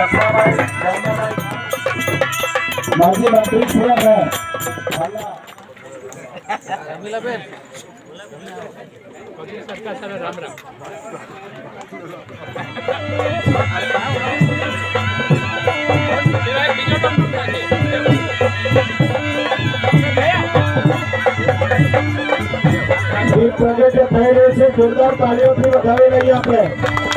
લખવાભાઈ જૈનભાઈ માજી મંત્રી શ્રી અને હાલના રમીલાબેન સરકાર સામે રામ રામ બીજો દીપ પ્રગટ્ય થઈ રહ્યું છે જોરદાર તાળીઓથી વધાવી લઈએ આપણે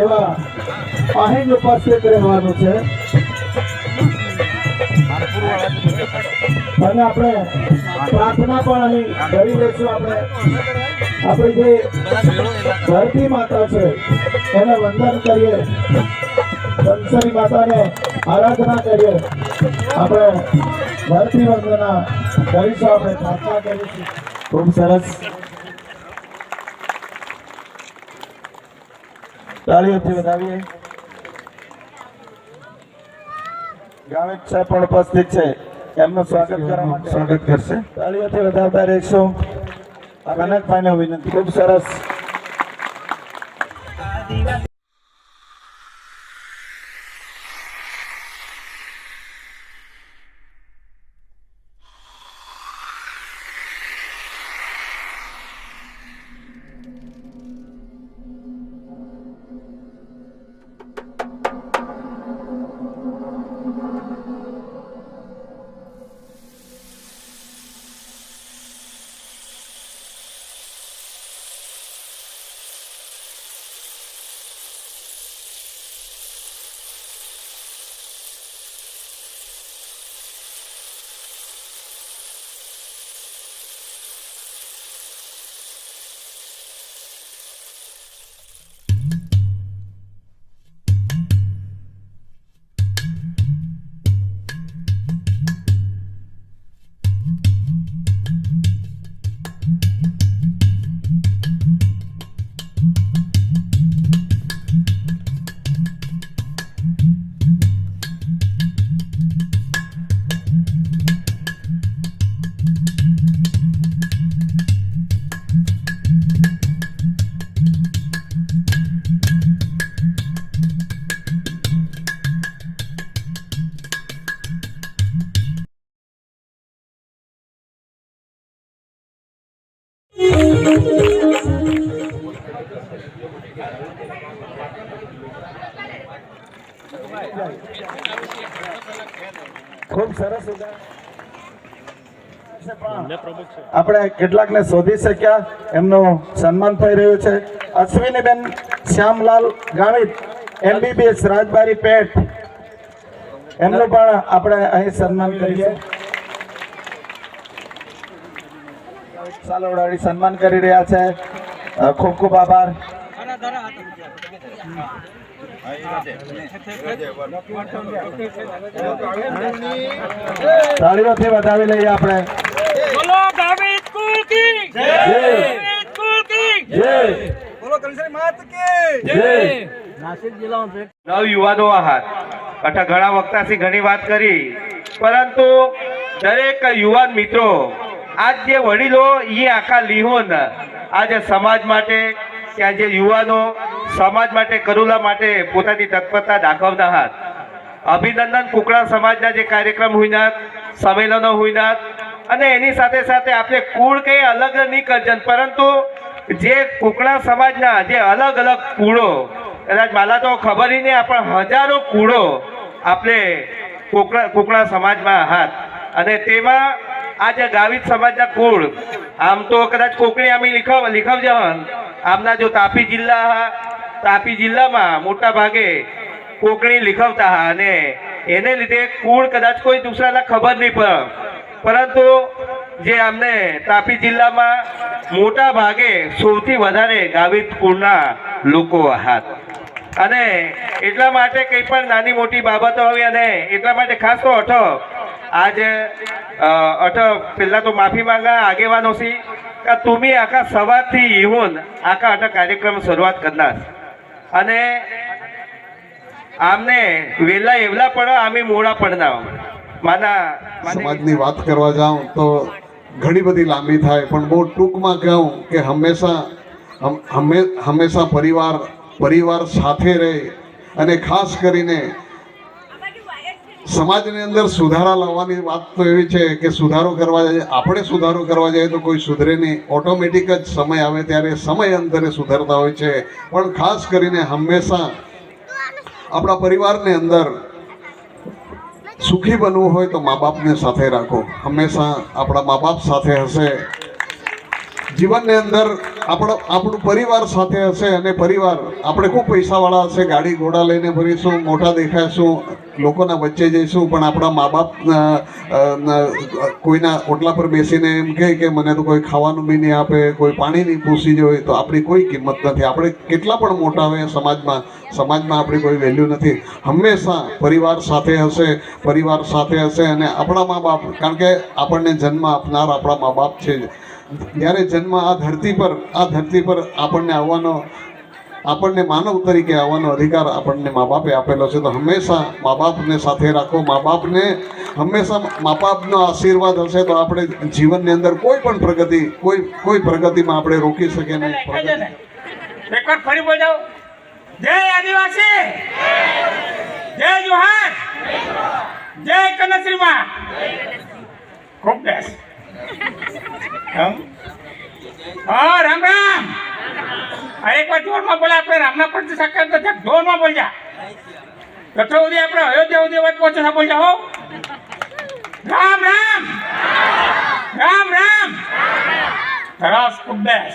એવા જ ઉપસ્થિત રહેવાનું છે. અને આપણે પ્રાર્થના પણ અહીં કરી દઈશું આપણે આપણી જે ધરતી માતા છે, એને વંદન કરીએ. કંસરી માતાને આરાધના કરીએ. આપણે ધરતી વંદના કરીશું આપણે પ્રાર્થના કરીશું ખૂબ સરસ. તાળીઓથી વધાવીએ ગામિત સાહેબ પણ ઉપસ્થિત છે. એમનું સ્વાગત કરવા માટે. સ્વાગત કરશે. તાળીઓથી વધાવતા રહેશું કનકભાઈને વિનંતી. ખૂબ સરસ. ખૂબ સરસ ને આપણે શોધી શક્યા. એમનું સન્માન થઈ રહ્યું છે. અશ્વિનીબેન શ્યામલાલ ગામિત એમબીબીએસ રાજબારી પેટ. એમનું પણ આપણે અહીં સન્માન કરીએ સાલોડાડી સન્માન કરી રહ્યા છે. ખૂબ ખૂબ આભાર. તાળીઓથી વધાવી લઈએ આપણે. બોલો ગામિત કુલ કી. જય. ગામિત કુલ કી. જય. જય. નવ યુવાનો આહાર. અઠા ઘણા વખતાથી ઘણી વાત કરી. પરંતુ દરેક યુવાન મિત્રો આજ જે વડીલો એ આખા લીહોન આજે સમાજ માટે, ત્યાં જે યુવાનો સમાજ માટે, કરુલા માટે પોતાની તત્પરતા દાખવના હાથ. અભિનંદન કુકડા સમાજના જે કાર્યક્રમ હોઈનાત સંમેલનો હોઈનાત અને એની સાથે સાથે આપણે કુળ કંઈ અલગ નહીં કરજન, પરંતુ જે કુકડા સમાજના જે અલગ અલગ કુળો, કદાચ માલા તો ખબર નહીં, પણ હજારો કુળો આપણે કુકડા કુકડા સમાજમાં હાથ. અને તેમાં આ જે ગાવિત સમાજના કુળ, આમ તો કદાચ કોકણી આમ લીખવ, લીખવજ આમના જો તાપી જિલ્લા તાપી જિલ્લામાં મોટા ભાગે કોકણી લીખવતા હા અને એને લીધે કુળ કદાચ કોઈ દૂસરાને ખબર નહીં પડે. પરંતુ જે અમને તાપી જિલ્લામાં મોટા ભાગે સૌથી વધારે ગાવિત કુળના લોકો હાથ અને એટલા માટે કંઈ પણ નાની મોટી બાબતો હોય અને એટલા માટે ખાસ તો અઠો અઠો પહેલા તો માફી માંગા, આગેવાનો સી, કે તુમી આખા સવારથી ઇવન આખા અઠા કાર્યક્રમ શરૂઆત કરનાર. અને આમને વેલા એવલા પડો, આમે મોડા પડના માના સમાજની વાત કરવા જાઉં તો ઘણી બધી લાંબી થાય, પણ બહુ ટૂંકમાં કહું કે હંમેશા હંમેશા પરિવાર પરિવાર સાથે રહે. અને ખાસ કરીને સમાજની અંદર સુધારા લાવવાની વાત તો એવી છે કે સુધારો કરવા જાય, આપણે સુધારો કરવા જઈએ તો કોઈ સુધરે નહીં. ઓટોમેટિક જ સમય આવે ત્યારે સમય અંતરે સુધરતા હોય છે. પણ ખાસ કરીને હંમેશા આપણા પરિવારની અંદર સુખી બનવું હોય તો મા બાપને સાથે રાખો. હંમેશા આપણા મા બાપ સાથે હશે. જીવનની અંદર આપણો, આપણું પરિવાર સાથે હશે અને પરિવાર, આપણે ખૂબ પૈસાવાળા હશે ગાડી ઘોડા લઈને ફરીશું, મોટા દેખાઈશું લોકોના વચ્ચે જઈશું, પણ આપણા મા બાપ કોઈના ઓટલા પર બેસીને એમ કહે કે મને તો કોઈ ખાવાનું બી નહીં આપે, કોઈ પાણી નહીં પૂછી જોઈએ તો આપણી કોઈ કિંમત નથી. આપણે કેટલા પણ મોટા હોય, સમાજમાં સમાજમાં આપણી કોઈ વેલ્યુ નથી. હંમેશા પરિવાર સાથે હશે, પરિવાર સાથે હશે અને આપણા મા બાપ કારણ કે આપણને જન્મ આપનાર આપણા મા બાપ છે જ્યારે જન્મ આ ધરતી પર, આ ધરતી પર આપણને આવવાનો આપણને માનવ તરીકે આવવાનો અધિકાર આપણને મા બાપે આપેલો છે. તો હંમેશા મા બાપને સાથે રાખો. મા બાપને હંમેશા મા બાપનો આશીર્વાદ હશે તો આપણે જીવનની અંદર કોઈ પણ પ્રગતિ, કોઈ કોઈ પ્રગતિમાં આપણે રોકી શકીએ નહીં. વાર ફરી બોલ જાઓ જય આદિવાસી. જય જોહાર. જય કનશ્રીમાં ખૂબ બેસ રામ રામ. આ એક જોરમાં બોલે આપણે રામના પ્રતિ સાકાર તો જોરમાં બોલજા જા સુધી આપણે અયોધ્યા સુધી વાત પહોંચે બોલ જા હો રામ રામ રામ રામ સરસ ખૂબ બેસ